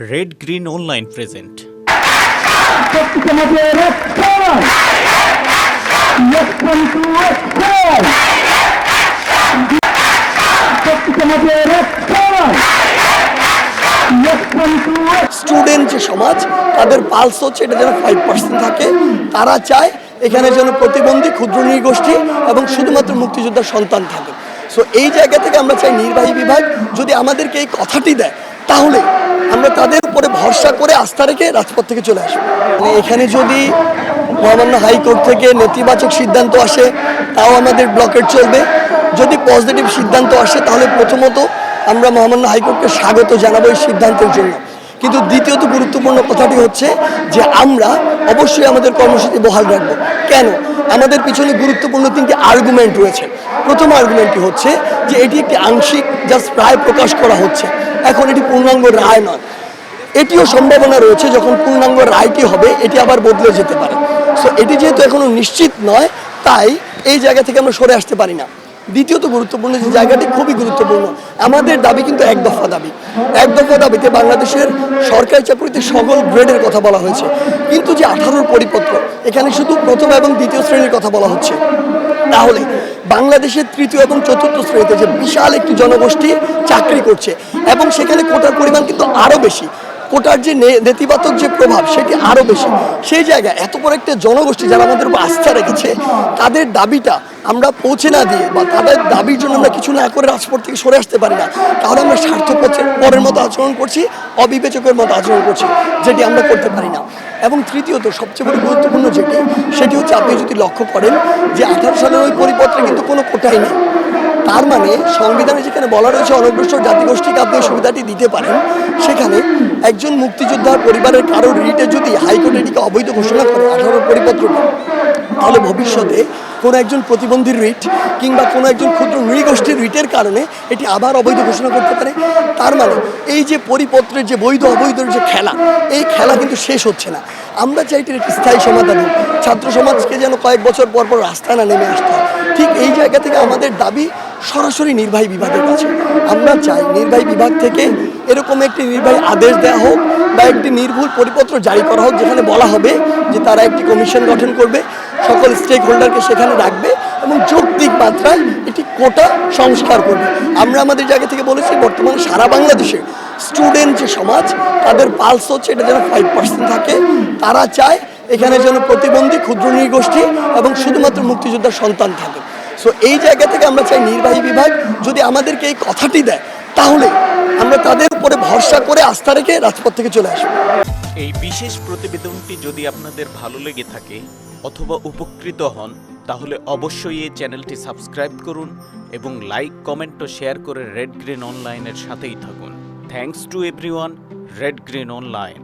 Red green online present student যে সমাজ, তাদের পালস হচ্ছে এটা যেন ফাইভ পার্সেন্ট থাকে। তারা চায় এখানে যেন প্রতিবন্ধী, ক্ষুদ্র নৃগোষ্ঠী এবং শুধুমাত্র মুক্তিযোদ্ধার সন্তান থাকে। সো এই জায়গা থেকে আমরা চাই নির্বাহী বিভাগ যদি আমাদেরকে এই কথাটি দেয়, তাহলে আমরা তাদের উপরে ভরসা করে আস্থা রেখে রাজপথ থেকে চলে আসব। মানে এখানে যদি মহামান্য হাইকোর্ট থেকে নেতিবাচক সিদ্ধান্ত আসে, তাও আমাদের ব্লকেট চলবে। যদি পজিটিভ সিদ্ধান্ত আসে, তাহলে প্রথমত আমরা মহামান্য হাইকোর্টকে স্বাগত জানাব এই সিদ্ধান্তের জন্য। কিন্তু দ্বিতীয়ত গুরুত্বপূর্ণ কথাটি হচ্ছে যে আমরা অবশ্যই আমাদের কর্মসূচি বহাল রাখব। কেন? আমাদের পিছনে গুরুত্বপূর্ণ তিনটি আর্গুমেন্ট রয়েছে। প্রথম আর্গুমেন্টটি হচ্ছে যে এটি একটি আংশিক জাস্ট রায় প্রকাশ করা হচ্ছে। এখন এটি পূর্ণাঙ্গ রায় নয়। এটিও সম্ভাবনা রয়েছে যখন পূর্ণাঙ্গ রায়টি হবে, এটি আবার বদলে যেতে পারে। সো এটি যেহেতু এখনও নিশ্চিত নয়, তাই এই জায়গা থেকে আমরা সরে আসতে পারি না। দ্বিতীয়ত গুরুত্বপূর্ণ যে জায়গাটি খুবই গুরুত্বপূর্ণ। আমাদের দাবি কিন্তু এক দফা দাবি। এক দফা দাবিতে বাংলাদেশের সরকারি চাকরিতে সকল গ্রেডের কথা বলা হয়েছে। কিন্তু যে আঠারোর পরিপত্র, এখানে শুধু প্রথম এবং দ্বিতীয় শ্রেণির কথা বলা হচ্ছে। তাহলে বাংলাদেশের তৃতীয় এবং চতুর্থ শ্রেণীতে যে বিশাল একটি জনগোষ্ঠী চাকরি করছে, এবং সেখানে কোটার পরিমাণ কিন্তু আরও বেশি কোটার যে নেতিবাচক যে প্রভাব, সেটি আরও বেশি। সেই জায়গায় এত বড় একটা জনগোষ্ঠী যারা আমাদের উপর আস্থা রেখেছে, তাদের দাবিটা আমরা পৌঁছে না দিয়ে বা তাদের দাবির জন্য আমরা কিছু না করে রাজপথ থেকে সরে আসতে পারি না। তাহলে আমরা স্বার্থ পরের মতো আচরণ করছি, অবিবেচকের মতো আচরণ করছি, যেটি আমরা করতে পারি না। এবং তৃতীয়ত, সবচেয়ে বড় গুরুত্বপূর্ণ যেটি, সেটি হচ্ছে আপনি যদি লক্ষ্য করেন যে আঠারো সালের ওই পরিপত্রে কিন্তু কোনো কোটাই নেই। তার মানে সংবিধানে যেখানে বলা রয়েছে অনগ্রসর জাতিগোষ্ঠীকে আপনি সুবিধাটি দিতে পারেন, সেখানে একজন মুক্তিযোদ্ধার পরিবারের কারোর রিটে যদি হাইকোর্ট এটিকে অবৈধ ঘোষণা করে আঠারো পরিপত্রটি তাহলে ভবিষ্যতে কোনো একজন প্রতিবন্ধীর রিট কিংবা কোনো একজন ক্ষুদ্র নৃগোষ্ঠীর রিটের কারণে এটি আবার অবৈধ ঘোষণা করতে পারে। তার মানে এই যে পরিপত্রের যে বৈধ অবৈধর যে খেলা, এই খেলা কিন্তু শেষ হচ্ছে না। আমরা চাই এটির একটি স্থায়ী সমাধান ছাত্র সমাজকে যেন কয়েক বছর পর পর রাস্তায় না নেমে আসতে ঠিক এই জায়গা থেকে আমাদের দাবি সরাসরি নির্বাহী বিভাগের কাছে। আমরা চাই নির্বাহী বিভাগ থেকে এরকম একটি নির্বাহী আদেশ দেওয়া হোক বা একটি নির্ভুল পরিপত্র জারি করা হোক, যেখানে বলা হবে যে তারা একটি কমিশন গঠন করবে, সকল স্টেক হোল্ডারকে সেখানে রাখবে এবং যৌক্তিক মাত্রায় এটি কোটা সংস্কার করবে। আমরা আমাদের জায়গা থেকে বলেছি, বর্তমানে সারা বাংলাদেশে স্টুডেন্ট যে সমাজ, তাদের পালস হচ্ছে, এটা যেন ফাইভ পার্সেন্ট থাকে। তারা চায় এখানে যেন প্রতিবন্ধী, ক্ষুদ্র নৃগোষ্ঠী এবং শুধুমাত্র মুক্তিযোদ্ধার সন্তান থাকে। সো এই জায়গা থেকে আমরা চাই নির্বাহী বিভাগ যদি আমাদেরকে এই কথাটি দেয়, তাহলে আমরা তাদের উপরে ভরসা করে আস্থা রেখে রাজপথ থেকে চলে আসব। এই বিশেষ প্রতিবেদনটি যদি আপনাদের ভালো লেগে থাকে অথবা উপকৃত হন, তাহলে অবশ্যই এই চ্যানেলটি সাবস্ক্রাইব করুন এবং লাইক, কমেন্ট ও শেয়ার করে রেড গ্রিন অনলাইনের সাথেই থাকুন। Thanks to everyone red green online